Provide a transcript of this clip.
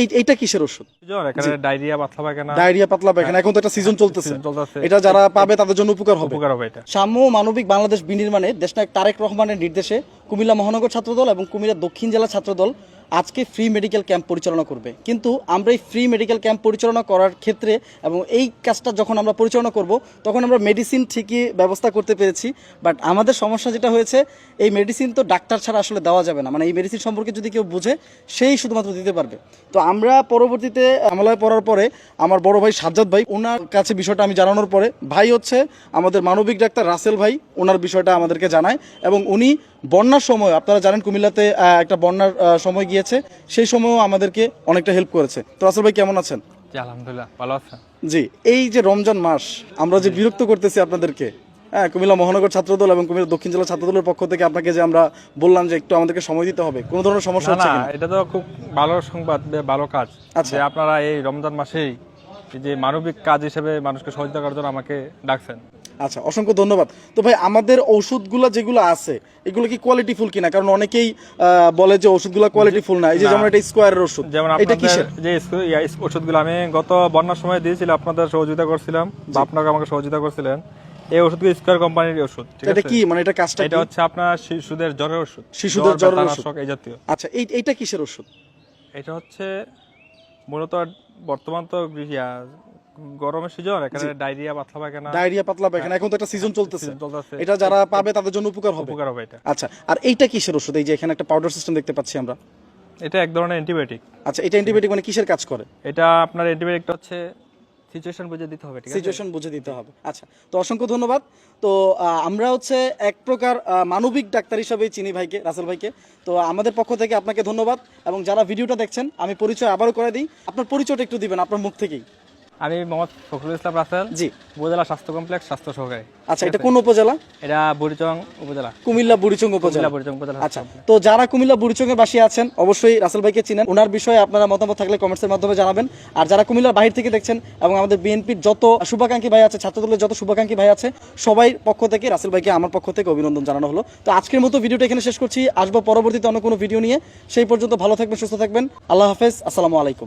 এই এইটা কিসের ওষুধ? ডায়রিয়া পাতলা পায়খানা ডায়রিয়া পাতলা পায়খানা এখন তো একটা সিজন চলতেছে। এটা যারা পাবে তাদের জন্য উপকার হবে। উপকার হবে এটা। সাম্য মানবিক বাংলাদেশ বিনির্মাণে দেশনায়ক তারেক রহমানের নির্দেশে কুমিল্লা মহানগর ছাত্রদল এবং কুমিল্লা দক্ষিণ জেলা ছাত্রদল আজকে ফ্রি মেডিকেল ক্যাম্প পরিচালনা করবে। কিন্তু আমরা এই ফ্রি মেডিকেল ক্যাম্প পরিচালনা করার ক্ষেত্রে এবং এই কাজটা যখন আমরা পরিচালনা করব, তখন আমরা মেডিসিন ঠিকই ব্যবস্থা করতে পেরেছি। বাট আমাদের সমস্যা যেটা হয়েছে, এই মেডিসিন তো ডাক্তার ছাড়া আসলে দেওয়া যাবে না। মানে এই মেডিসিন সম্পর্কে যদি কেউ বুঝে, সেই শুধুমাত্র দিতে পারবে। তো আমরা পরবর্তীতে আমলায় পড়ার পরে আমার বড় ভাই সাজ্জাদ ভাই ওনার কাছে বিষয়টা আমি জানানোর পরে, ভাই হচ্ছে আমাদের মানবিক ডাক্তার রাসেল ভাই ওনার বিষয়টা আমাদেরকে জানায় এবং উনি বন্যার সময় আপনারা জানেন কুমিল্লাতে একটা বন্যার সময় গিয়েছে সেই সময়ও আমাদেরকে অনেকটা হেল্প করেছে। তো রাসেল ভাই কেমন আছেন? জি আলহামদুলিল্লাহ ভালো আছেন। জি এই যে রমজান মাস আমরা যে বিরক্ত করতেছি আপনাদেরকে হ্যাঁ কুমিল্লা মহানগর ছাত্রদল এবং কুমিল্লা দক্ষিণ জেলা ছাত্রদলের পক্ষ থেকে আপনাকে যে আমরা বললাম যে একটু আমাদেরকে সময় দিতে হবে কোনো ধরনের সমস্যা না হচ্ছে না এটা তো খুব ভালো সংবাদ ভালো কাজ আচ্ছা। আপনারা এই রমজান মাসেই যে মানবিক কাজ হিসেবে মানুষকে সহযোগিতা করার জন্য আমাকে ডাকছেন। আচ্ছা অসংখ্য ধন্যবাদ। তো ভাই আমাদের ওষুধগুলো যেগুলো আছে এগুলো কি কোয়ালিটি ফুল কিনা? কারণ অনেকেই বলে যে ওষুধগুলো কোয়ালিটি ফুল না। এই যে যেমন এটা স্কোয়ারের ওষুধ যেমন এটা কিসের? যে ওষুধগুলো আমি গত বন্যার সময় দিয়েছিলাম আপনাদের সহযোগিতা করছিলাম। বা আপনাকে আমাকে সহযোগিতা করছিলেন। এই ওষুধগুলো স্কোয়ার কোম্পানির ওষুধ ঠিক এটা কি? মানে এটা কাজটা এটা হচ্ছে আপনার শিশুদের জ্বরের ওষুধ। শিশুদের জ্বর, জ্বরের ওষুধ। এই জাতীয়। আচ্ছা এই এটা কিসের ওষুধ? এটা হচ্ছে মূলত বর্তমান তো গরমের সিজন এখানে ডায়রিয়া পাতলা পায়খানা ডায়রিয়া পাতলা পায়খানা এখন তো একটা সিজন চলতেছে। এটা যারা পাবে তাদের জন্য উপকার হবে। উপকার হবে এটা। আচ্ছা আর এইটা কিসের ওষুধ? এই যে এখানে একটা পাউডার সিস্টেম দেখতে পাচ্ছি আমরা। এটা এক ধরনের অ্যান্টিবায়োটিক আচ্ছা এটা অ্যান্টিবায়োটিক মানে কিসের কাজ করে? এটা আপনার অ্যান্টিবায়োটিকটা হচ্ছে সিচুয়েশন বুঝে দিতে হবে ঠিক আছে? সিচুয়েশন বুঝে দিতে হবে। আচ্ছা তো অসংখ্য ধন্যবাদ। তো আমরা হচ্ছে এক প্রকার মানবিক ডাক্তার হিসাবেই চিনি ভাইকে রাসেল ভাইকে। তো আমাদের পক্ষ থেকে আপনাকে ধন্যবাদ। এবং যারা ভিডিওটা দেখছেন আমি পরিচয় আবারও করে দিই। আপনার পরিচয়টা একটু দিবেন আপনার মুখ থেকেই। আমি মোহাম্মদ ফখরুল ইসলাম রাসেল জি। উপজেলা স্বাস্থ্য কমপ্লেক্স স্বাস্থ্য সহকারী। আচ্ছা এটা কোন উপজেলা? এটা বুড়িচং উপজেলা। কুমিল্লা বুড়িচং উপজেলা। বুড়িচং উপজেলা আচ্ছা তো যারা কুমিল্লা বুড়িচঙ্গে বাসী আছেন অবশ্যই রাসেল ভাইকে চিনেন। ওনার বিষয়ে আপনারা মতামত থাকলে কমেন্টসের মাধ্যমে জানাবেন। আর যারা কুমিল্লার বাহির থেকে দেখছেন এবং আমাদের বিএনপির যত শুভাকাঙ্ক্ষী ভাই আছে ছাত্রদলের যত শুভাকাঙ্ক্ষী ভাই আছে সবাই পক্ষ থেকে রাসেল ভাইকে আমার পক্ষ থেকে অভিনন্দন জানানো হলো। তো আজকের মতো ভিডিওটা এখানে শেষ করছি। আসব পরবর্তীতে অন্য কোনো ভিডিও নিয়ে। সেই পর্যন্ত ভালো থাকবেন সুস্থ থাকবেন। আল্লাহ হাফেজ। আসসালামু আলাইকুম।